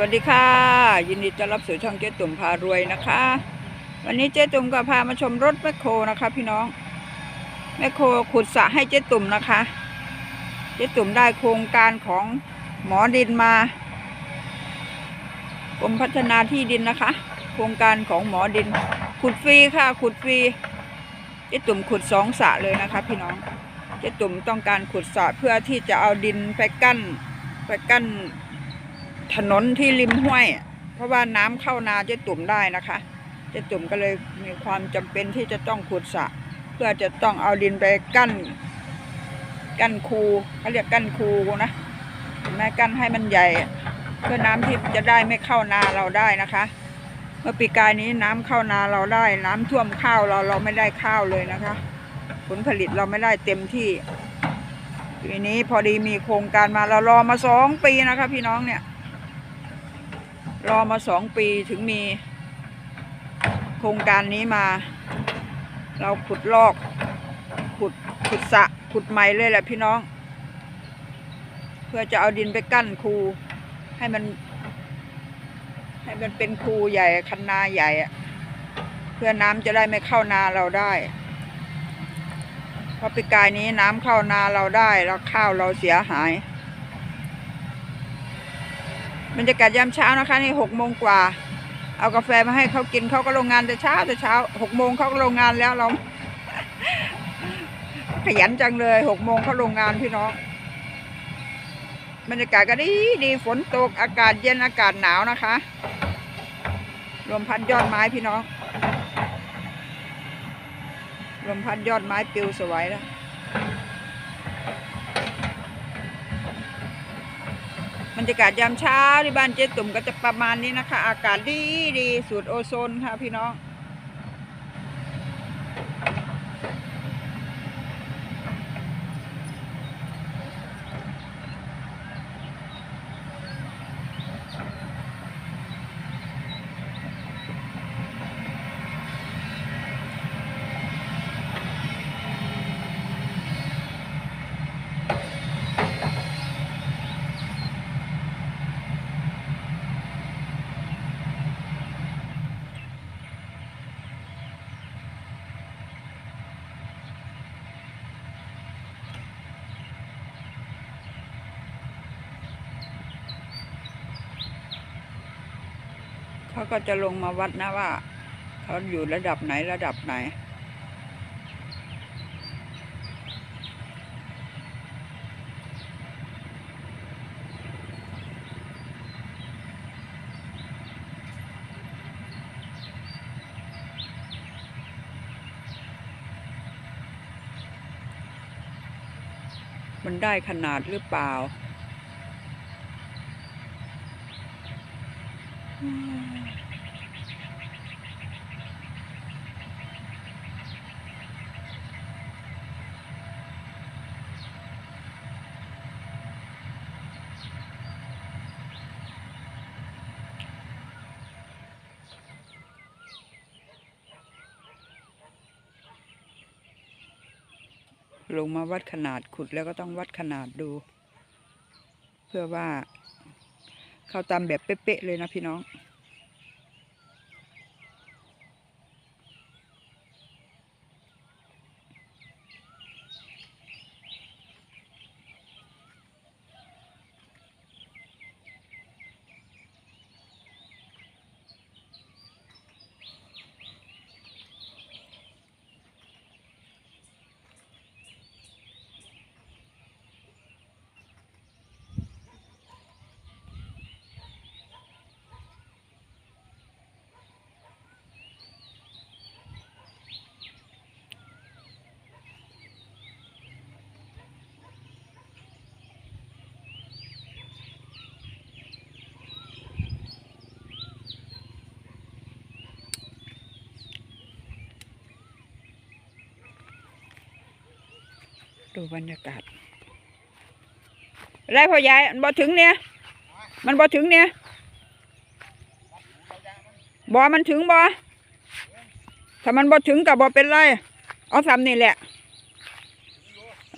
วัสดีค่ะ ยินดีต้อนรับสู่ช่องเจ๊ตุ่มพารวยนะคะ วันนี้เจ๊ตุ่มก็พามาชมรถแมคโครนะคะ พี่น้องแมคโครขุดสระให้เจ๊ตุ่มนะคะ เจ๊ตุ่มได้โครงการของหมอดินมากรมพัฒนาที่ดินนะคะ โครงการของหมอดิน ขุดฟรีค่ะ ขุดฟรีเจ๊ตุ่มขุดสองสระเลยนะคะ พี่น้องเจ๊ตุ่มต้องการขุดสระเพื่อที่จะเอาดินไปกั้นไปกั้น ถนนที่ริมห้วย เพราะว่าน้ำเข้านาเจ๊ตุ่มได้นะคะเจ๊ตุ่มก็เลยมีความจำเป็นที่จะต้องขุดสระเพื่อจะต้องเอาดินไปกั้น กั้นคูเขาเรียกกั้นคูนะเห็นไหมกั้นให้มันใหญ่ เพื่อน้ำที่จะได้ไม่เข้านาเราได้นะคะ เมื่อปีกายนี้น้ำเข้านาเราได้ น้ำท่วมข้าวเราเราไม่ได้ข้าวเลยนะคะ ผลผลิตเราไม่ได้เต็มที่ปีนี้พอดีมีโครงการมาเรารอมาสองปีนะคะ พี่น้องเนี่ย รอมาสองปีถึงมี โครงการนี้มา เราขุดลอก ขุดขุดสะขุดใหม่เลยแหละพี่น้อง เพื่อจะเอาดินไปกั้นคูให้มัน ให้มันเป็นคูใหญ่คันนาใหญ่อะเพื่อน้ำจะได้ไม่เข้านาเราได้เพราะปีกายนี้น้ำเข้านาเราได้แล้วข้าวเราเสียหาย บรรยากาศยามเช้านะคะนี่หกโมงกว่า เอากาแฟมาให้เขากินเขาก็ลงงานแต่เช้าแต่เช้าหกโมงเขาก็ลงงานแล้วเราขยันจังเลยหกโมงเขาลงงานพี่น้องบรรยากาศก็ดีดีฝนตกอากาศเย็นอากาศหนาวนะคะลมพัดยอดไม้พี่น้องลมพัดยอดไม้ปลิวสวยแล้ว รรยากาศยามเช้าที่บ้านเจ๊ตุ่มก็จะประมาณนี้นะคะ อากาศดีดีสูตรโอโซนค่ะพี่น้อง เขาก็จะลงมาวัดนะว่าเขาอยู่ระดับไหนระดับไหน มันได้ขนาดหรือเปล่า ลงมาวัดขนาดขุดแล้วก็ต้องวัดขนาดดู เพื่อว่าเข้าตามแบบเป๊ะๆเลยนะพี่น้อง ดูบรรยากาศไรพ่อใหญ่มันบอถึงเนี่ย มันบอถึงเนี่ยบอมันถึงบอถ้ามันบอถึงกับบอเป็นไร เอาทำนี่แหละ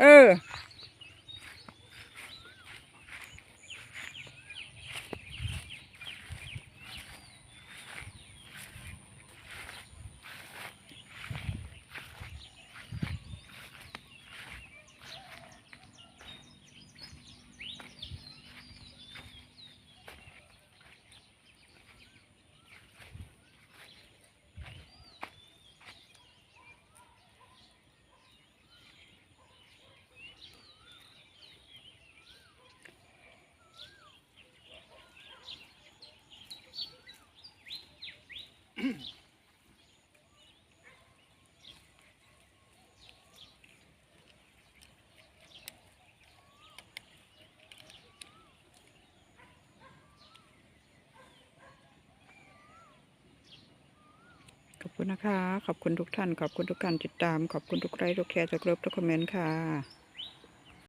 เออ ขอบคุณนะคะ ขอบคุณทุกท่าน ขอบคุณทุกการติดตาม ขอบคุณทุกไลค์ทุกแชร์ทุกเลิฟทุกคอมเมนต์ค่ะ